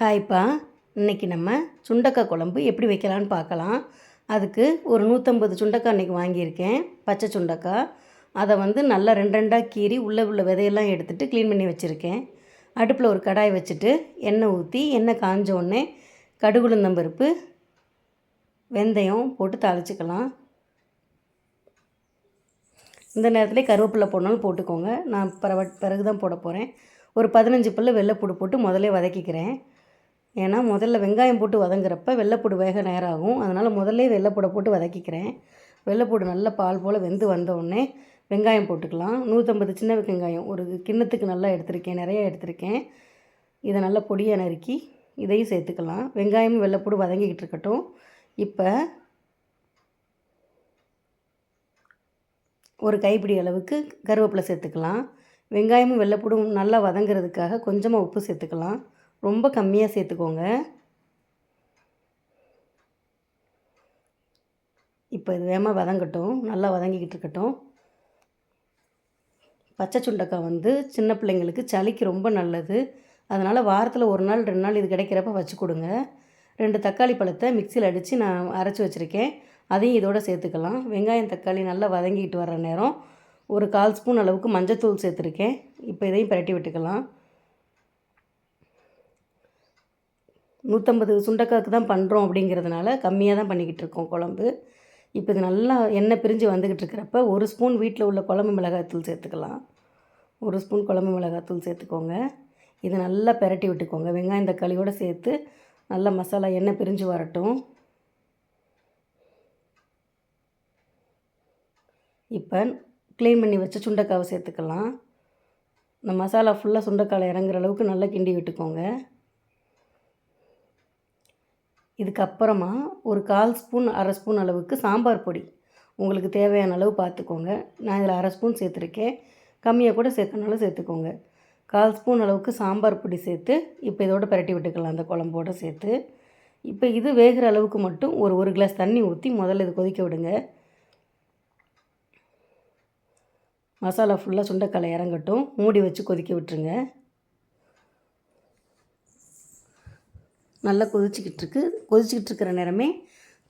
ஹாய்ப்பா இன்றைக்கி நம்ம சுண்டக்காய் குழம்பு எப்படி வைக்கலான்னு பார்க்கலாம். அதுக்கு ஒரு நூற்றம்பது சுண்டக்காய் இன்றைக்கி வாங்கியிருக்கேன். பச்சை சுண்டக்காய். அதை வந்து நல்லா ரெண்டு ரெண்டாக கீறி உள்ளே உள்ள விதையெல்லாம் எடுத்துகிட்டு க்ளீன் பண்ணி வச்சுருக்கேன். அடுப்பில் ஒரு கடாய் வச்சுட்டு எண்ணெய் ஊற்றி எண்ணெய் காஞ்ச உடனே கடுகுளுந்தம்பருப்பு வெந்தயம் போட்டு தாளிச்சிக்கலாம். இந்த நேரத்துலேயே கருவேப்பிலை போடணும்னு போட்டுக்கோங்க. நான் பிறவ பிறகு தான் போட போகிறேன் ஒரு பதினஞ்சு பல்லு வெள்ளைப்பூடு போட்டு முதல்ல வதக்கிக்கிறேன். ஏன்னா முதல்ல வெங்காயம் போட்டு வதங்குறப்ப வெள்ளைப்பூடு வேக நேரம் ஆகும் அதனால் முதல்ல வெள்ளைப்பூடை போட்டு வதக்கிக்கிறேன். வெள்ளைப்பூடு நல்ல பால் போல் வெந்து வந்தவுடனே வெங்காயம் போட்டுக்கலாம். நூற்றம்பது சின்ன வெங்காயம் ஒரு கிண்ணத்துக்கு நல்லா எடுத்திருக்கேன் நிறைய எடுத்திருக்கேன். இதை நல்லா பொடியாக நறுக்கி இதையும் சேர்த்துக்கலாம். வெங்காயமும் வெள்ளைப்பூடு வதங்கிக்கிட்டு இருக்கட்டும். இப்போ ஒரு கைப்பிடி அளவுக்கு கருவேப்பிலை சேர்த்துக்கலாம். வெங்காயமும் வெள்ளைப்பூடும் நல்லா வதங்கிறதுக்காக கொஞ்சமாக உப்பு சேர்த்துக்கலாம். ரொம்ப கம்மியாக சேர்த்துக்கோங்க. இப்போ இது வேகமாக வதங்கட்டும். நல்லா வதங்கிக்கிட்டு இருக்கட்டும். பச்சை சுண்டக்காய் வந்து சின்ன பிள்ளைங்களுக்கு சளிக்கு ரொம்ப நல்லது. அதனால் வாரத்தில் ஒரு நாள் ரெண்டு நாள் இது கிடைக்கிறப்ப வச்சு கொடுங்க. ரெண்டு தக்காளி பழத்தை மிக்சியில் அடித்து நான் அரைச்சி வச்சுருக்கேன். அதையும் இதோடு சேர்த்துக்கலாம். வெங்காயம் தக்காளி நல்லா வதங்கிட்டு வர நேரம் ஒரு கால் ஸ்பூன் அளவுக்கு மஞ்சத்தூள் சேர்த்துருக்கேன். இப்போ இதையும் பரட்டி விட்டுக்கலாம். நூற்றம்பது சுண்டக்காய்க்கு தான் பண்ணுறோம் அப்படிங்கிறதுனால கம்மியாக தான் பண்ணிக்கிட்டு இருக்கோம் குழம்பு. இப்போ இது நல்லா எண்ணெய் பிரிஞ்சு வந்துக்கிட்டு இருக்கிறப்ப ஒரு ஸ்பூன் வீட்டில் உள்ள குழம்பு மிளகாய்த்தூள் சேர்த்துக்கலாம். ஒரு ஸ்பூன் குழம்பு மிளகாய்த்தூள் சேர்த்துக்கோங்க. இது நல்லா பெரட்டி விட்டுக்கோங்க. வெங்காயம் தக்காளியோடு சேர்த்து நல்லா மசாலா எண்ணெய் பிரிஞ்சு வரட்டும். இப்போ க்ளீன் பண்ணி வச்ச சுண்டைக்காவை சேர்த்துக்கலாம். இந்த மசாலா ஃபுல்லாக சுண்டைக்காவில் இறங்குற அளவுக்கு நல்லா கிண்டி விட்டுக்கோங்க. இதுக்கப்புறமா ஒரு கால் ஸ்பூன் அரை ஸ்பூன் அளவுக்கு சாம்பார் பொடி. உங்களுக்கு தேவையான அளவு பார்த்துக்கோங்க. நான் இதில் அரை ஸ்பூன் சேர்த்துருக்கேன். கம்மியாக கூட சேர்க்கனாலும் சேர்த்துக்கோங்க. கால் ஸ்பூன் அளவுக்கு சாம்பார் பொடி சேர்த்து இப்போ இதோட பரட்டி விட்டுக்கலாம். அந்த குழம்போடு சேர்த்து. இப்போ இது வேகிற அளவுக்கு மட்டும் ஒரு ஒரு கிளாஸ் தண்ணி ஊற்றி முதல்ல இது கொதிக்க விடுங்க. மசாலா ஃபுல்லாக சுண்டைக்காலை இறங்கட்டும். மூடி வச்சு கொதிக்க விட்டுருங்க. நல்லா கொதிச்சிக்கிட்டு இருக்கு கொதிச்சிக்கிட்டு இருக்கிற நேரமே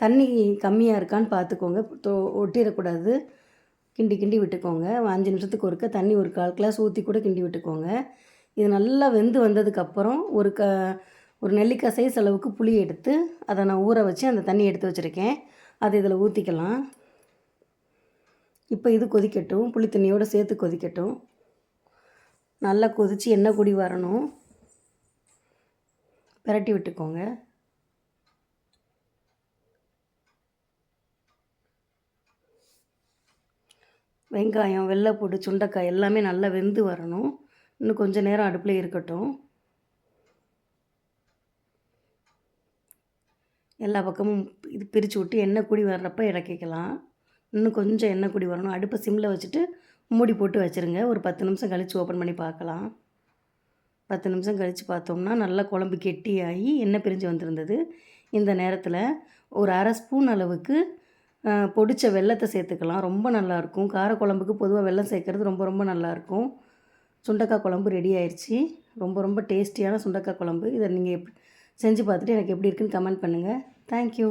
தண்ணி கம்மியாக இருக்கான்னு பார்த்துக்கோங்க. தோ ஒட்டிடக்கூடாது. கிண்டி கிண்டி விட்டுக்கோங்க. அஞ்சு நிமிஷத்துக்கு ஒருக்க தண்ணி ஒரு கால் கிளாஸ் ஊற்றி கூட கிண்டி விட்டுக்கோங்க. இது நல்லா வெந்து வந்ததுக்கப்புறம் ஒரு க ஒரு நெல்லிக்காய் சைஸ் அளவுக்கு புளி எடுத்து அதை நான் ஊற வச்சு அந்த தண்ணி எடுத்து வச்சுருக்கேன். அதை இதில் ஊற்றிக்கலாம் இப்போ இது கொதிக்கட்டும். புளி தண்ணியோடு சேர்த்து கொதிக்கட்டும். நல்லா கொதித்து எண்ணெய் குடி வரணும். விரட்டி விட்டுக்கோங்க. வெங்காயம் வெள்ளைப்பூடு சுண்டைக்காய் எல்லாமே நல்லா வெந்து வரணும். இன்னும் கொஞ்சம் நேரம் அடுப்பில் இருக்கட்டும். எல்லா பக்கமும் இது பிரித்து விட்டு எண்ணெய் குடி வர்றப்ப இறக்கிக்கலாம். இன்னும் கொஞ்சம் எண்ணெய் குடி வரணும். அடுப்பை சிம்மில் வச்சுட்டு மூடி போட்டு வச்சுருங்க. ஒரு பத்து நிமிஷம் கழித்து ஓப்பன் பண்ணி பார்க்கலாம். பத்து நிமிஷம் கழித்து பார்த்தோம்னா நல்லா குழம்பு கெட்டியாகி எண்ணெய் பிரிஞ்சு வந்திருந்தது. இந்த நேரத்தில் ஒரு அரை ஸ்பூன் அளவுக்கு பொடிச்ச வெள்ளத்தை சேர்த்துக்கலாம். ரொம்ப நல்லாயிருக்கும் கார குழம்புக்கு பொதுவாக வெள்ளம் சேர்க்குறது ரொம்ப ரொம்ப நல்லாயிருக்கும் சுண்டக்காய் குழம்பு ரெடி ஆயிடுச்சு ரொம்ப ரொம்ப டேஸ்டியான சுண்டக்காய் குழம்பு. இதை நீங்கள் எப் செஞ்சு பார்த்துட்டு எனக்கு எப்படி இருக்குன்னு கமெண்ட் பண்ணுங்கள் தேங்க்யூ.